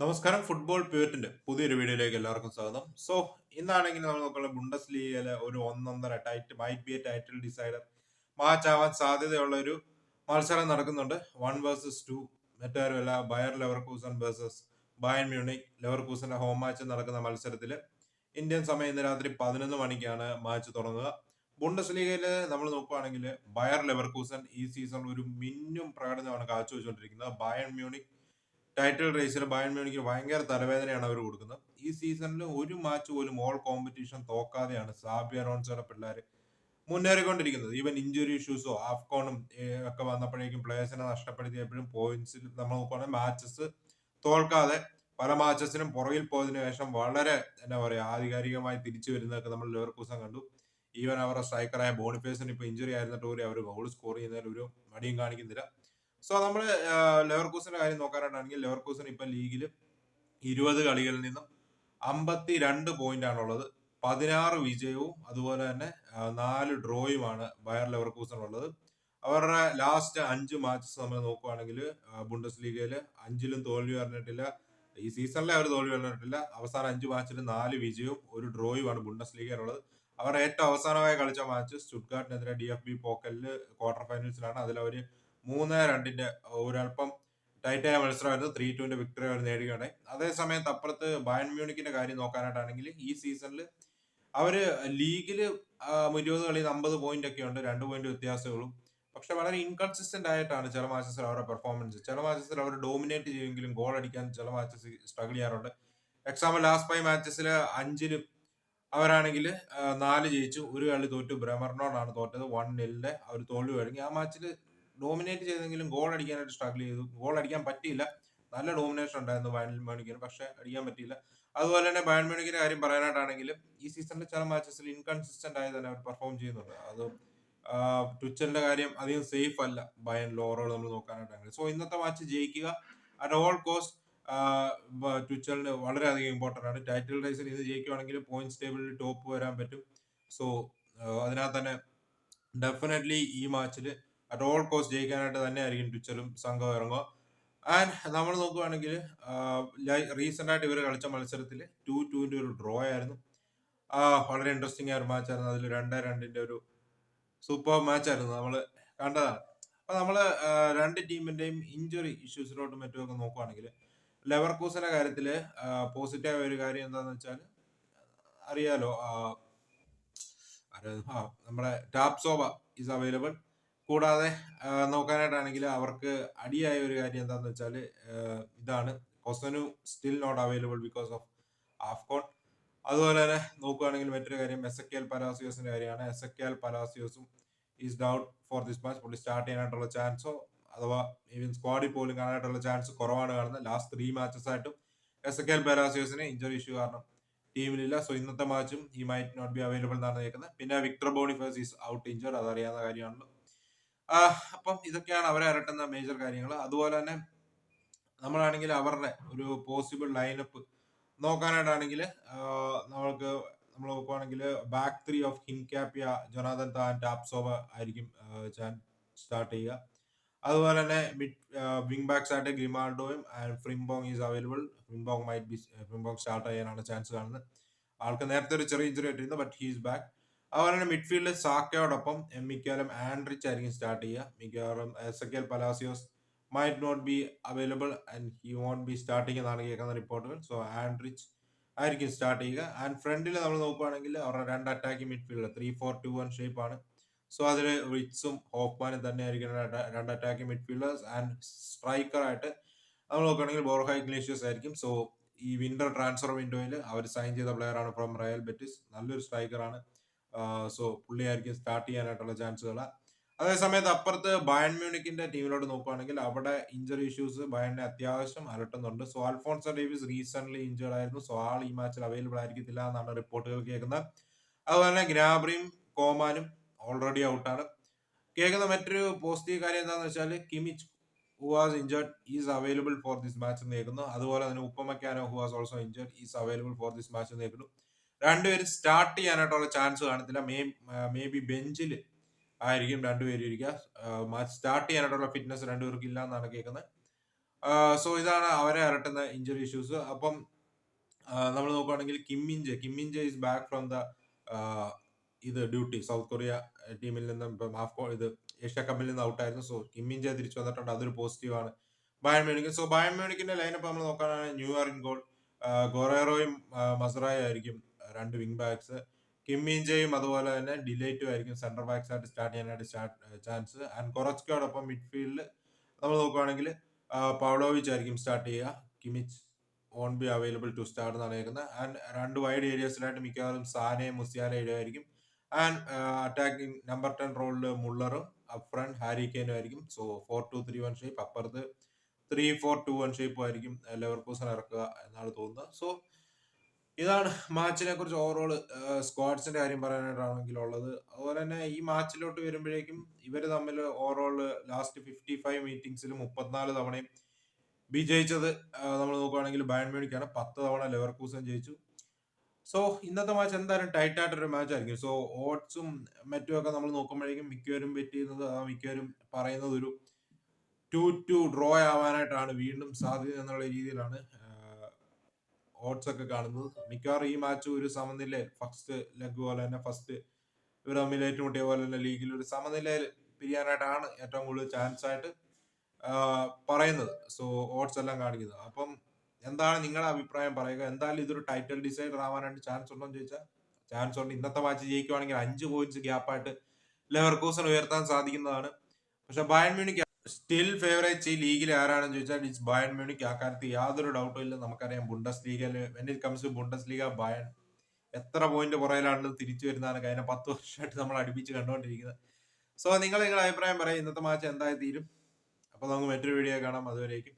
നമസ്കാരം ഫുട്ബോൾ പ്യൂറ്റിന്റെ പുതിയൊരു വീഡിയോയിലേക്ക് എല്ലാവർക്കും സ്വാഗതം. സോ ഇന്നാണെങ്കിൽ നമ്മൾ നോക്കുന്നത് ബുണ്ടസ് ലീഗിലെ ഒരു ഒന്നൊന്നര tight might be a title decider match ആവാൻ സാധ്യതയുള്ള ഒരു മത്സരം നടക്കുന്നുണ്ട്. വൺ വേഴ്സസ് ടു മറ്റാരുമല്ല Bayer Leverkusen versus Bayern Munich ലെവർകൂസന്റെ home match നടക്കുന്ന മത്സരത്തിൽ ഇന്ത്യൻ സമയം ഇന്ന് രാത്രി പതിനൊന്ന് മണിക്കാണ് മാച്ച് തുടങ്ങുക. ബുണ്ടസ് ലീഗയിൽ നമ്മൾ നോക്കുകയാണെങ്കിൽ ബയർ ലെവർകൂസൺ ഈ സീസണിൽ ഒരു മിന്നും പ്രകടനമാണ് കാഴ്ചവെച്ചുകൊണ്ടിരിക്കുന്നത്. Bayern Munich title race Bayern Munich ഭയങ്കര തലവേദനയാണ് അവർ കൊടുക്കുന്നത്. ഈ സീസണിൽ ഒരു മാച്ച് പോലും ഓൾ കോമ്പറ്റീഷൻ തോക്കാതെയാണ് സാബി അറോൺസോടെ പിള്ളേർ മുന്നേറിക്കൊണ്ടിരിക്കുന്നത്. ഈവൻ ഇഞ്ചുറി ഇഷ്യൂസോ ആഫ്കോണും ഒക്കെ വന്നപ്പോഴേക്കും പ്ലേയേഴ്സിനെ നഷ്ടപ്പെടുത്തിയപ്പോഴും പോയിന്റ്സിൽ നമ്മൾ നോക്കുകയാണെങ്കിൽ മാച്ചസ് തോൽക്കാതെ പല മാച്ചസിനും പുറകിൽ പോയതിനു ശേഷം വളരെ എന്താ പറയുക ആധികാരികമായി തിരിച്ചു വരുന്നതൊക്കെ നമ്മൾ ലെവർക്കൂസൻ കണ്ടു. ഈവൻ അവരുടെ സ്ട്രൈക്കറായ ബോണിഫേസിന് ഇപ്പോൾ ഇഞ്ചുറി ആയിരുന്നിട്ട് പോലും അവർ ഗോൾ സ്കോർ ചെയ്യുന്നതിൽ ഒരു മടിയും കാണിക്കുന്നില്ല. സോ നമ്മൾ ലെവർകൂസിന്റെ കാര്യം നോക്കാനായിട്ടാണെങ്കിൽ ലെവർകൂസൻ ഇപ്പൊ ലീഗിൽ ഇരുപത് കളികളിൽ നിന്നും അമ്പത്തി രണ്ട് പോയിന്റ് ആണുള്ളത് പതിനാറ് വിജയവും അതുപോലെ തന്നെ നാല് ഡ്രോയുമാണ് ബയർ ലെവർകൂസൻ ഉള്ളത് അവരുടെ ലാസ്റ്റ് അഞ്ച് മാച്ചസ് നമ്മൾ നോക്കുവാണെങ്കിൽ ബുണ്ടസ് ലീഗയിൽ അഞ്ചിലും തോൽവി പറഞ്ഞിട്ടില്ല ഈ സീസണിലെ അവർ തോൽവി പറഞ്ഞിട്ടില്ല അവസാന അഞ്ച് മാച്ചിൽ നാല് വിജയവും ഒരു ഡ്രോയുമാണ് ബുണ്ടസ് ലീഗയിലുള്ളത് അവർ ഏറ്റവും അവസാനമായി കളിച്ച മാച്ച് സ്റ്റുഡ്ഗാർട്ടിനെതിരെ ഡി എഫ് ബി പോക്കലിൽ ക്വാർട്ടർ ഫൈനൽസിലാണ്. അതിൽ അവർ മൂന്ന് രണ്ടിന്റെ ഒരല്പം ടൈറ്റായ മത്സരമായിരുന്നു. ത്രീ ടുവിന്റെ വിക്ടറി അവർ നേടുകയുണ്ടായി അതേസമയത്ത് അപ്പുറത്ത് ബയൺ മ്യൂണിക്കിന്റെ കാര്യം നോക്കാനായിട്ടാണെങ്കിൽ ഈ സീസണിൽ അവർ ലീഗിൽ ഇരുപത് കളിയിൽ അമ്പത് പോയിന്റ് ഒക്കെ ഉണ്ട്. രണ്ട് പോയിന്റ് വ്യത്യാസങ്ങളും. പക്ഷെ വളരെ ഇൻകൺസിസ്റ്റന്റ് ആയിട്ടാണ് ചില മാച്ചസിൽ അവരുടെ പെർഫോമൻസ് ചില മാച്ചസിൽ അവർ ഡോമിനേറ്റ് ചെയ്യുമെങ്കിലും ഗോൾ അടിക്കാൻ ചില മാച്ചസ് സ്ട്രഗിൾ ചെയ്യാറുണ്ട്. എക്സാമ്പിൾ ലാസ്റ്റ് ഫൈവ് മാച്ചസിൽ അഞ്ചിൽ അവരാണെങ്കിൽ നാല് ജയിച്ചു. ഒരു കളി തോറ്റു. ബ്രമർണോണാണ് തോറ്റത്. വൺ നെല്ലിന്റെ അവർ തോൽവി കഴിഞ്ഞു ആ മാച്ചിൽ ഡോമിനേറ്റ് ചെയ്തെങ്കിലും ഗോൾ അടിക്കാനായിട്ട് സ്ട്രഗിൾ ചെയ്തു. ഗോൾ അടിക്കാൻ പറ്റിയില്ല. നല്ല ഡോമിനേഷൻ ഉണ്ടായിരുന്നു ബയൺ മ്യൂണിക്കിന് പക്ഷെ അടിക്കാൻ പറ്റിയില്ല. അതുപോലെ തന്നെ ബയൺ മ്യൂണിക്കിന്റെ കാര്യം പറയാനായിട്ടാണെങ്കിലും ഈ സീസണിലെ ചില മാച്ചസിൽ ഇൻകൺസിസ്റ്റന്റ് ആയി തന്നെ അവർ പെർഫോം ചെയ്യുന്നുണ്ട്. അത് ട്വിച്ചറിന്റെ കാര്യം അധികം സേഫ് അല്ല. ബയൺ ലോറോൾ നമ്മൾ നോക്കാനായിട്ടാണെങ്കിൽ സോ ഇന്നത്തെ മാച്ച് ജയിക്കുക അറ്റ് ഓൾ കോസ്റ്റ് ട്വിച്ചറിന് വളരെയധികം ഇമ്പോർട്ടന്റ് ആണ്. ടൈറ്റിൽ റേസിൽ ഇത് ജയിക്കുവാണെങ്കിൽ പോയിന്റ്സ് ടേബിളിൽ ടോപ്പ് വരാൻ പറ്റും. സോ അതിനകത്ത് തന്നെ ഡെഫിനറ്റ്ലി ഈ മാച്ചിൽ അറ്റ് ഓൾ കോസ്റ്റ് ജയിക്കാനായിട്ട് തന്നെ ആയിരിക്കും ട്വിച്ചറും സംഘം ഇറങ്ങുക. ആൻഡ് നമ്മൾ നോക്കുകയാണെങ്കിൽ റീസെന്റ് ആയിട്ട് ഇവർ കളിച്ച മത്സരത്തിൽ ടു ടുവിന്റെ ഒരു ഡ്രോ ആയിരുന്നു. വളരെ ഇൻട്രസ്റ്റിംഗ് ആയ ഒരു മാച്ച് ആയിരുന്നു. അതിൽ രണ്ട് രണ്ടിന്റെ ഒരു സൂപ്പർ മാച്ച് ആയിരുന്നു നമ്മൾ കണ്ടതാണ്. അപ്പൊ നമ്മൾ രണ്ട് ടീമിന്റെയും ഇഞ്ചുറി ഇഷ്യൂസിലോട്ടും മറ്റുമൊക്കെ നോക്കുവാണെങ്കിൽ ലെവർകൂസിന്റെ കാര്യത്തിൽ പോസിറ്റീവ് ഒരു കാര്യം എന്താന്ന് വെച്ചാൽ അറിയാലോ നമ്മുടെ ടാപ്സോബ ഈസ് അവൈലബിൾ കൂടാതെ നോക്കാനായിട്ടാണെങ്കിൽ അവർക്ക് അടിയായ ഒരു കാര്യം എന്താണെന്ന് വെച്ചാൽ ഇതാണ്. Kossounou still not available because of AFCON അതുപോലെ തന്നെ നോക്കുകയാണെങ്കിൽ മറ്റൊരു കാര്യം എസ് എക്കെ എൽ പലാസിയോസിന്റെ കാര്യമാണ്. Exequiel പലാസിയോസും is doubt for this match പുള്ളി സ്റ്റാർട്ട് ചെയ്യാനായിട്ടുള്ള ചാൻസോ അഥവാ ഈവൻ സ്ക്വാഡിൽ പോലും കാണാനായിട്ടുള്ള ചാൻസ് കുറവാണ് കാണുന്നത്. ലാസ്റ്റ് ത്രീ മാച്ചസ് ആയിട്ടും എസ് എക്കെ എൽ പലാസിയോസിന് ഇഞ്ചറി ഇഷ്യൂ കാരണം ടീമിലില്ല. സോ ഇന്നത്തെ മാച്ചും ഈ മൈറ്റ് നോട്ട് ബി അവൈലബിൾ എന്നാണ് കേൾക്കുന്നത്. പിന്നെ Victor Boniface is out injured അതറിയാവുന്ന കാര്യമാണല്ലോ. അപ്പം ഇതൊക്കെയാണ് അവരെ അരട്ടുന്ന മേജർ കാര്യങ്ങൾ അതുപോലെ തന്നെ നമ്മളാണെങ്കിൽ അവരുടെ ഒരു പോസിബിൾ ലൈനപ്പ് നോക്കാനായിട്ടാണെങ്കിൽ നമ്മൾക്ക് നമ്മൾ നോക്കുവാണെങ്കിൽ back three of Hincapie Jonathan Tah Tapsoba ആയിരിക്കും ചാൻ സ്റ്റാർട്ട് ചെയ്യുക. അതുപോലെ തന്നെ മിഡ് വിങ് ബാക്സ് ആയിട്ട് ഗ്രിമാൾഡോയും and Frimpong is available Frimpong might be Frimpong start ചെയ്യാനാണ് ചാൻസ് കാണുന്നത്. ആൾക്ക് നേരത്തെ ഒരു ചെറിയ ഇഞ്ചുറി ആയിട്ടിരുന്നു ബട്ട് ഹീസ് ബാക്ക് അതുപോലെ തന്നെ മിഡ്ഫീൽഡിൽ സാക്കയോടൊപ്പം മിക്കവാറും ആൻഡ്രിച്ച് ആയിരിക്കും സ്റ്റാർട്ട് ചെയ്യുക. മിക്കവാറും Exequiel Palacios might not be available and he won't be starting എന്നാണ് കേൾക്കുന്ന റിപ്പോർട്ടുകൾ സോ ആൻഡ്രിച്ച് ആയിരിക്കും സ്റ്റാർട്ട് ചെയ്യുക. ആൻഡ് ഫ്രണ്ടിൽ നമ്മൾ നോക്കുകയാണെങ്കിൽ അവരുടെ രണ്ട് attacking midfield three four two one shape ആണ്. സോ അതിൽ റിറ്റ്സും ഹോഫ്മാനും തന്നെ ആയിരിക്കും രണ്ട് അറ്റാക്കിംഗ് മിഡ്ഫീൽഡേഴ്സ് ആൻഡ് സ്ട്രൈക്കറായിട്ട് നമ്മൾ നോക്കുകയാണെങ്കിൽ ബോർഹ ഗ്ലേഷ്യസ് ആയിരിക്കും. സോ ഈ വിന്റർ ട്രാൻസ്ഫർ വിൻഡോയിൽ അവർ സൈൻ ചെയ്ത പ്ലെയറാണ് ഫ്രം റയൽ ബെറ്റിസ് നല്ലൊരു സ്ട്രൈക്കറാണ് സോ പുള്ളിയായിരിക്കും സ്റ്റാർട്ട് ചെയ്യാനായിട്ടുള്ള ചാൻസുകൾ അതേസമയത്ത് അപ്പുറത്ത് ബയൺ മ്യൂണിക്കിന്റെ ടീമിലോട്ട് നോക്കുകയാണെങ്കിൽ അവിടെ ഇഞ്ചറി ഇഷ്യൂസ് ബയണിനെ അത്യാവശ്യം അലട്ടുന്നുണ്ട്. So Alphonso Davies recent injured ആയിരുന്നു. സോ ആൾ ഈ മാച്ചിൽ അവൈലബിൾ ആയിരിക്കത്തില്ല എന്നാണ് റിപ്പോർട്ടുകൾ കേൾക്കുന്നത്. അതുപോലെ തന്നെ ഗ്നാബ്രിയും കോമാനും ഓൾറെഡി ഔട്ടാണ് കേൾക്കുന്ന മറ്റൊരു പോസിറ്റീവ് കാര്യം എന്താണെന്ന് വെച്ചാൽ Kimmich who was injured is available for this match എന്ന് കേൾക്കുന്നു. അതുപോലെ തന്നെ Upamecano who was also injured is available for this match എന്ന് കേൾക്കുന്നു. രണ്ടുപേരും സ്റ്റാർട്ട് ചെയ്യാനായിട്ടുള്ള ചാൻസ് കാണത്തില്ല. മേ മേ ബി ബെഞ്ചിൽ ആയിരിക്കും രണ്ടുപേരും ഇരിക്കുക. സ്റ്റാർട്ട് ചെയ്യാനായിട്ടുള്ള ഫിറ്റ്നസ് രണ്ടുപേർക്കും ഇല്ല എന്നാണ് കേൾക്കുന്നത് സോ ഇതാണ് അവരെ അലട്ടുന്ന ഇഞ്ചുറി ഇഷ്യൂസ് അപ്പം നമ്മൾ നോക്കുകയാണെങ്കിൽ Kim Minjae. Kim Minjae is back from the ഇത് ഡ്യൂട്ടി സൗത്ത് കൊറിയ ടീമിൽ നിന്നും ഇപ്പം ഹാഫ് ഇത് ഏഷ്യ കപ്പിൽ നിന്ന് ഔട്ടായിരുന്നു സോ കിമ്മിഞ്ച് തിരിച്ചു വന്നിട്ടുണ്ട്. അതൊരു പോസിറ്റീവാണ് ബയൺ മ്യൂണിക്ക് സോ ബയൺ മ്യൂണിക്കിന്റെ ലൈനപ്പ് നമ്മൾ നോക്കുകയാണെങ്കിൽ ആർ ഇൻ ഗോൾ ഗൊറേറോയും മസറായും ആയിരിക്കും. രണ്ട് വിങ് ബാക്സ് കിമ്മിഞ്ചയും അതുപോലെ തന്നെ ഡിലേറ്റും ആയിരിക്കും സെന്റർ ബാക്സ് ആയിട്ട് സ്റ്റാർട്ട് ചെയ്യാനായിട്ട് ചാൻസ് ആൻഡ് കൊറച്കയോടൊപ്പം മിഡ്ഫീൽഡിൽ നമ്മൾ നോക്കുകയാണെങ്കിൽ പൗളോവിച്ച് ആയിരിക്കും സ്റ്റാർട്ട് ചെയ്യുക. Kimmich on be available to start എന്നാണ് കേൾക്കുന്നത്. ആൻഡ് രണ്ട് വൈഡ് ഏരിയസിലായിട്ട് മിക്കവാറും സാനയും മുസിയാല ഇടുമായിരിക്കും ആൻഡ് അറ്റാക്കിംഗ് നമ്പർ ടെൻ റോളിൽ മുള്ളറും അപ് ഫ്രണ്ട് ഹാരി കെയിനും ആയിരിക്കും. So four two three one shape അപ്പുറത്ത് ത്രീ ഫോർ ടു വൺ ഷേപ്പും ആയിരിക്കും ലെവർപൂസൺ ഇറക്കുക എന്നാണ് തോന്നുന്നത്. സോ ഇതാണ് മാച്ചിനെ കുറിച്ച് ഓവറോൾ സ്ക്വാഡ്സിന്റെ കാര്യം പറയാനായിട്ടാണെങ്കിൽ ഉള്ളത്. അതുപോലെ തന്നെ ഈ മാച്ചിലോട്ട് വരുമ്പോഴേക്കും ഇവർ തമ്മിൽ ഓവറോൾ ലാസ്റ്റ് ഫിഫ്റ്റി ഫൈവ് മീറ്റിംഗ്സിൽ മുപ്പത്തിനാല് തവണയും വിജയിച്ചത് നമ്മൾ നോക്കുകയാണെങ്കിൽ ബയൺ മ്യൂണിക്കാണ് പത്ത് തവണ ലെവർകൂസൻ ജയിച്ചു. സോ ഇന്നത്തെ മാച്ച് എന്തായാലും ടൈറ്റ് ആയിട്ടൊരു മാച്ച് ആയിരിക്കും. സോ ഓട്സും മറ്റും ഒക്കെ നമ്മൾ നോക്കുമ്പോഴേക്കും മിക്കവരും ബെറ്റ് ചെയ്യുന്നത് മിക്കവരും പറയുന്നത് ഒരു ടു ടു ഡ്രോ ആവാനായിട്ടാണ് വീണ്ടും സാധ്യത എന്നുള്ള രീതിയിലാണ് ഓട്സ് ഒക്കെ കാണുന്നത്. മിക്കവാറും ഈ മാച്ച് ഒരു സമനില ഫസ്റ്റ് ലെഗ് പോലെ തന്നെ ഫസ്റ്റ് ഇവർ തമ്മിൽ ഏറ്റുമുട്ടിയ പോലെ തന്നെ ലീഗിൽ ഒരു സമനിലയിൽ പിരിയാനായിട്ടാണ് ഏറ്റവും കൂടുതൽ ചാൻസ് ആയിട്ട് പറയുന്നത്. സോ ഓട്സ് എല്ലാം കാണിക്കുന്നത്. അപ്പം എന്താണ് നിങ്ങളുടെ അഭിപ്രായം? പറയുക എന്തായാലും ഇതൊരു ടൈറ്റിൽ ഡിസൈഡർ ആവാനായിട്ട് ചാൻസ് ഉണ്ടോ എന്ന് ചോദിച്ചാൽ ചാൻസ് ഉണ്ട്. ഇന്നത്തെ മാച്ച് ജയിക്കുവാണെങ്കിൽ അഞ്ച് പോയിന്റ്സ് ഗ്യാപ്പായിട്ട് ലെവർകൂസൺ ഉയർത്താൻ സാധിക്കുന്നതാണ്. പക്ഷെ ബയൺ മ്യൂണിക്ക് സ്റ്റിൽ ഫേവറേറ്റ് ഈ ലീഗിൽ ആരാണെന്ന് ചോദിച്ചാൽ ഇറ്റ്സ് ബയൺ മ്യൂണിക് ആ കാര്യത്തിൽ യാതൊരു ഡൗട്ടും ഇല്ല. നമുക്കറിയാം Bundesliga when it comes to Bundesliga Bayern എത്ര പോയിന്റ് പുറയിലാണ് തിരിച്ചു വരുന്നതാണ് കഴിഞ്ഞ പത്ത് വർഷമായിട്ട് നമ്മൾ അടുപ്പിച്ച് കണ്ടുകൊണ്ടിരിക്കുന്നത്. സോ നിങ്ങൾ നിങ്ങളുടെ അഭിപ്രായം പറയാം. ഇന്നത്തെ മാച്ച് എന്തായി തീരും അപ്പോൾ നമുക്ക് മറ്റൊരു വീഡിയോ കാണാം. അതുവരേക്കും.